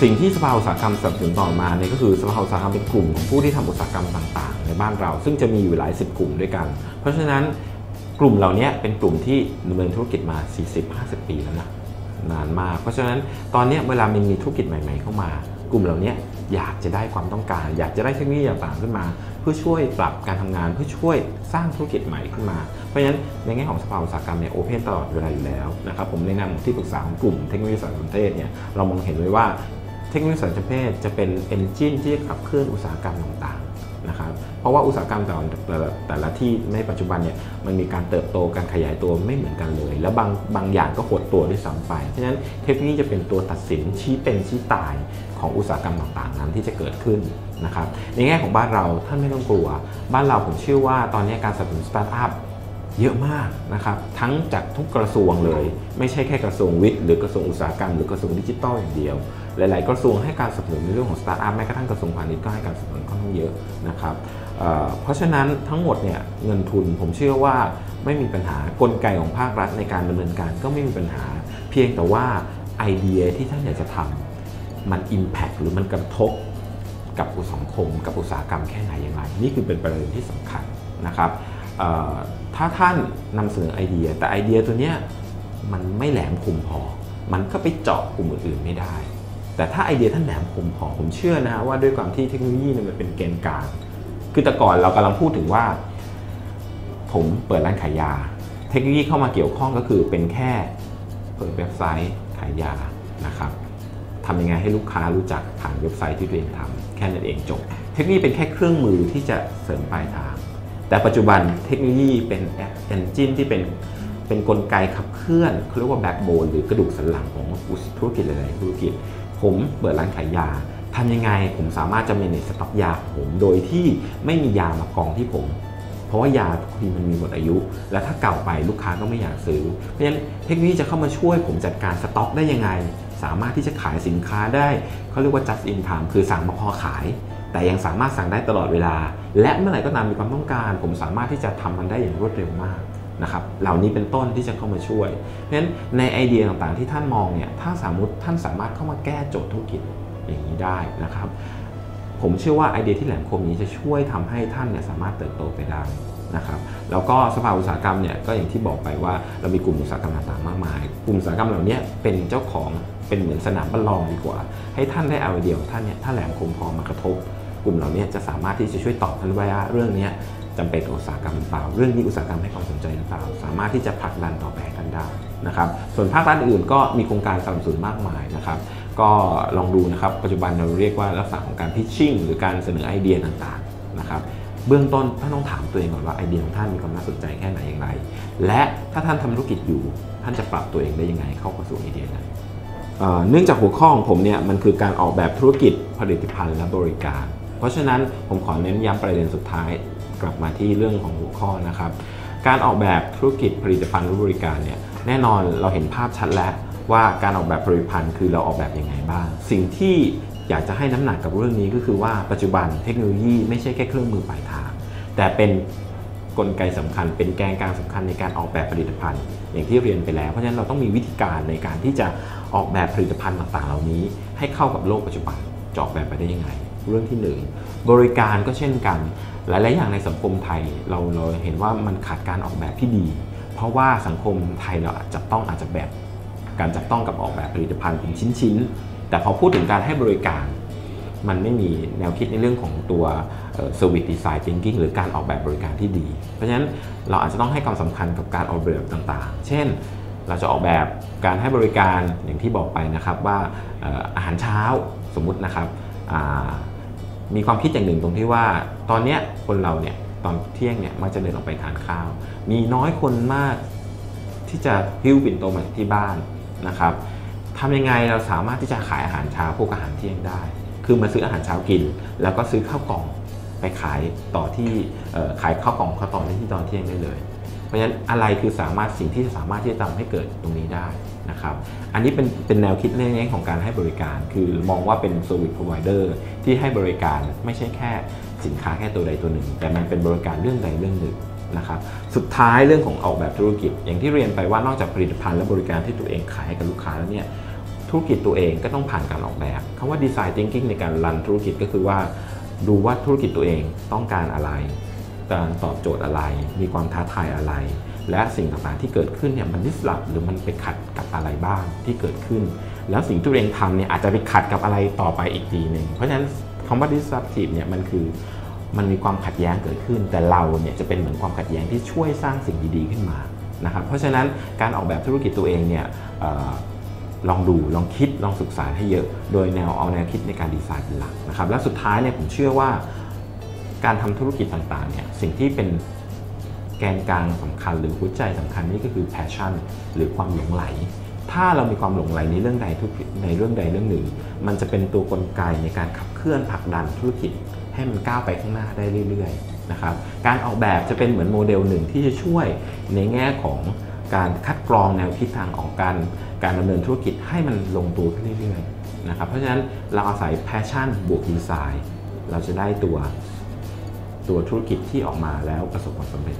สิ่งที่สภาอุตสาหกรรมสนับสนุนต่อมาเนี่ยก็คือสภาอุตสาหกรรมเป็นกลุ่มของผู้ที่ทำอุตสาหกรรมต่างๆ ในบ้านเรา ซึ่งจะมีอยู่หลายสิบกลุ่มด้วยกัน เพราะฉะนั้นกลุ่มเหล่านี้เป็นกลุ่มที่ดำเนินธุรกิจมา 40-50 ปีแล้วนะนานมาก เพราะฉะนั้นตอนนี้เวลามันมีธุรกิจใหม่ ๆ เข้ามา กลุ่มเหล่านี้อยากจะได้ความต้องการ อยากจะได้เทคโนโลยีต่างๆขึ้นมา เพื่อช่วยปรับการทำงานเพื่อช่วยสร้างธุรกิจใหม่ขึ้นมา เพราะฉะนั้นในแง่ของสภาอุตสาหกรรมเนี่ยโอเพนตลอดเวลาอยู่แล้วนะครับผมในนามของที่ปรึกษาของกลุ่มเทคโนโลยีสารสนเทศเนี่ยเรามองเห็นไว้ว่าเทคโนโลยีสารสนเทศจะเป็นเอนจินที่ขับเคลื่อนอุตสาหกรรมต่างๆ เพราะว่าอุตสาหกรรมแต่ละแต่ละที่ในปัจจุบันเนี่ยมันมีการเติบโตการขยายตัวไม่เหมือนกันเลย แล้วบางบางอย่างก็หดตัวด้วยซ้ำไป เพราะฉะนั้นเทคโนโลยีจะเป็นตัวตัดสินชี้เป็นชี้ตายของอุตสาหกรรมต่างๆนั้นที่จะเกิดขึ้นนะครับในแง่ของบ้านเราท่านไม่ต้องกลัว บ้านเราผมเชื่อว่าตอนนี้การสนับสนุนสตาร์ทอัพเยอะมากนะครับทั้งจากทุกกระทรวงเลย ไม่ใช่แค่กระทรวงวิทย์หรือกระทรวงอุตสาหกรรมหรือกระทรวงดิจิทัลอย่างเดียว หลาย ๆ กระทรวงให้การสนับสนุนในเรื่องของสตาร์ทอัพแม้กระทั่งกระทรวงพาณิชย์ก็ให้การสนับสนุนค่อนข้างเยอะนะครับเพราะฉะนั้นทั้งหมดเนี่ยเงินทุนผมเชื่อว่าไม่มีปัญหากลไกของภาครัฐในการดำเนินการก็ไม่มีปัญหา เพียงแต่ว่าไอเดียที่ท่านอยากจะทำมัน Impact หรือมันกระทบกับอุตสังคม กับอุตสาหกรรมแค่ไหนอย่างไรนี่คือเป็นประเด็นที่สำคัญนะครับถ้าท่านนำเสนอไอเดีย แต่ไอเดียตัวเนี้ยมันไม่แหลมคมพอ มันก็ไปเจาะกลุ่มอื่นๆไม่ได้ แต่ถ้าไอเดียท่านแหลมคมพอผมเชื่อนะว่าด้วยความที่เทคโนโลยีมันเป็นเกณฑ์กลางคือแต่ก่อนเรากำลังพูดถึงว่า ผมเปิดร้านขายยา เทคโนโลยีเข้ามาเกี่ยวข้องก็คือเป็นแค่เปิดเว็บไซต์ขายยานะครับทำยังไงให้ลูกค้ารู้จักผ่านเว็บไซต์ที่ตัวเองทำแค่นั้นเองจบ เทคโนโลยีเป็นแค่เครื่องมือที่จะเสริมปลายทาง แต่ปัจจุบันเทคโนโลยีเป็นเอนจินที่เป็นเป็นนกลไกขับเคลื่อนเขาเรียกว่าแบ็กโบนหรือกระดูกสันหลังของธุรกิจหลายๆธุรกิจ ผมเปิดร้านขายยาทำยังไงผมสามารถจะ manage สต็อกยาผมโดยที่ไม่มียามากองที่ผม เพราะว่ายาทุกทีมันมีหมดอายุ และถ้าเก่าไปลูกค้าก็ไม่อยากซื้อ เพราะฉะนั้นเทคโนโลยีจะเข้ามาช่วยผมจัดการสต็อกได้ยังไง สามารถที่จะขายสินค้าได้เขาเรียกว่า just in time คือสั่งมาพอขาย แต่ยังสามารถสั่งได้ตลอดเวลา และเมื่อไหร่ก็ตามมีความต้องการ ผมสามารถที่จะทำมันได้อย่างรวดเร็วมาก นะครับเหล่านี้เป็นต้นที่จะเข้ามาช่วย เพราะฉะนั้นในไอเดียต่างๆที่ท่านมองเนี่ยถ้าสมมติท่านสามารถเข้ามาแก้โจทย์ธุรกิจอย่างนี้ได้นะครับ ผมเชื่อว่าไอเดียที่แหลมคมนี้จะช่วยทำให้ท่านเนี่ยสามารถเติบโตไปได้นะครับแล้วก็สภาอุตสาหกรรมเนี่ยก็อย่างที่บอกไปว่าเรามีกลุ่มอุตสาหกรรมต่างๆมากมาย กลุ่มอุตสาหกรรมเหล่านี้เป็นเจ้าของเป็นเหมือนสนามบัลลองดีกว่า ให้ท่านได้เอาไอเดียของท่านเนี่ยถ้าแหลมคมพอมากระทบ กลุ่มเหล่านี้จะสามารถที่จะช่วยตอบท่านว่าเรื่องนี้ จำเป็นอุตสาหกรรมหรือเปล่า เรื่องนี้อุตสาหกรรมให้ความสนใจหรือเปล่า สามารถที่จะผลักดันต่อไปให้ท่านได้นะครับ ส่วนภาครัฐอื่นก็มีโครงการสนับสนุนมากมายนะครับ ก็ลองดูนะครับ ปัจจุบันเราเรียกว่าลักษณะของการพิชชิ่งหรือการเสนอไอเดียต่างๆนะครับ เบื้องต้นท่านต้องถามตัวเองก่อนว่าไอเดียของท่านมีความน่าสนใจแค่ไหนอย่างไร และถ้าท่านทำธุรกิจอยู่ ท่านจะปรับตัวเองได้ยังไงเข้ากับสู่ไอเดียนั้นเนื่องจากหัวข้อของผมเนี่ยมันคือการออกแบบธุรกิจผลิตภัณฑ์และบริการ เพราะฉะนั้นผมขอเน้นย้ำประเด็นสุดท้ายกลับมาที่เรื่องของหัวข้อนะครับ การออกแบบธุรกิจผลิตภัณฑ์และบริการเนี่ยแน่นอนเราเห็นภาพชัดแล้วว่าการออกแบบผลิตภัณฑ์คือเราออกแบบยังไงบ้าง สิ่งที่อยากจะให้น้ำหนักกับเรื่องนี้ก็คือว่าปัจจุบันเทคโนโลยีไม่ใช่แค่เครื่องมือปลายทาง แต่เป็นกลไกสำคัญ เป็นแกนกลางสำคัญในการออกแบบผลิตภัณฑ์ อย่างที่เรียนไปแล้ว เพราะฉะนั้นเราต้องมีวิธีการในการที่จะออกแบบผลิตภัณฑ์ต่างๆ เหล่านี้ ให้เข้ากับโลกปัจจุบันจะออกแบบไปได้ยังไง เรื่องที่ 1 บริการก็เช่นกัน หลายๆอย่างในสังคมไทยเราเราเห็นว่ามันขาดการออกแบบที่ดี เพราะว่าสังคมไทยเราจะต้องอาจจะแบบการจับต้องกับออกแบบผลิตภัณฑ์เป็นชิ้นๆ แต่พอพูดถึงการให้บริการ มันไม่มีแนวคิดในเรื่องของตัว service design thinking หรือการออกแบบบริการที่ดี เพราะฉะนั้นเราอาจจะต้องให้ความสำคัญกับการออกแบบต่างๆ เช่น เราจะออกแบบการให้บริการอย่างที่บอกไปนะครับว่าอาหารเช้าสมมุตินะครับ มีความคิดอย่างหนึ่งตรงที่ว่าตอนนี้คนเราเนี่ยตอนเที่ยงเนี่ยมักจะเดินออกไปทานข้าว มีน้อยคนมากที่จะพิ้วปิ่นโตมาที่บ้านนะครับทำยังไงเราสามารถที่จะขายอาหารเช้าพวกอาหารเที่ยงได้ คือมาซื้ออาหารเช้ากิน แล้วก็ซื้อข้าวกล่องไปขายต่อที่ขายข้าวกล่องข้าวตองที่ตอนเที่ยงได้เลย ราะฉะนั้นอะไรคือสามารถสิ่งที่สามารถที่จะทำให้เกิดตรงนี้ได้นะครับอันนี้เป็นเป็นแนวคิดในแง่ของการให้บริการ คือมองว่าเป็น service provider ที่ให้บริการไม่ใช่แค่สินค้าแค่ตัวใดตัวหนึ่ง แต่มันเป็นบริการเรื่องใดเรื่องหนึ่งนะครับสุดท้ายเรื่องของออกแบบธุรกิจ อย่างที่เรียนไปว่านอกจากผลิตภัณฑ์และบริการที่ตัวเองขายให้กับลูกค้าแล้วเนี่ยธุรกิจตัวเองก็ต้องผ่านการออกแบบคำว่า design thinking ในการรันธุรกิจก็คือว่า ดูว่าธุรกิจตัวเองต้องการอะไร การตอบโจทย์อะไร มีความท้าทายอะไร และสิ่งต่างๆที่เกิดขึ้นเนี่ยมันดิสลอฟหรือมันไปขัดกับอะไรบ้างที่เกิดขึ้น แล้วสิ่งที่ตัวเองทำเนี่ยอาจจะไปขัดกับอะไรต่อไปอีกทีหนึ่งเพราะฉะนั้นคำว่า disruptive เนี่ยมันคือมันมีความขัดแย้งเกิดขึ้น แต่เราเนี่ยจะเป็นเหมือนความขัดแย้งที่ช่วยสร้างสิ่งดีๆขึ้นมานะครับเพราะฉะนั้นการออกแบบธุรกิจตัวเองเนี่ยลองดูลองคิดลองศึกษาให้เยอะ โดยแนวเอาแนวคิดในการดีไซน์เป็นหลักนะครับและสุดท้ายเนี่ยผมเชื่อว่า การทำธุรกิจต่างๆเนี่ยสิ่งที่เป็นแกนกลางสำคัญหรือหัวใจสำคัญนี่ก็คือ passion หรือความหลงไหล ถ้าเรามีความหลงไหลในเรื่องใดทุกในเรื่องใดเรื่องหนึ่ง มันจะเป็นตัวกลไกในการขับเคลื่อนผลักดันธุรกิจ ให้มันก้าวไปข้างหน้าได้เรื่อยๆนะครับการออกแบบจะเป็นเหมือนโมเดลหนึ่งที่จะช่วยในแง่ของการคัดกรองแนวคิดทางของการการดำเนินธุรกิจให้มันลงตัวขึ้นเรื่อยๆนะครับเพราะฉะนั้นเราอาศัย passion บวกดีไซน์เราจะได้ตัว ตัวธุรกิจที่ออกมาแล้วประสบความสำเร็จ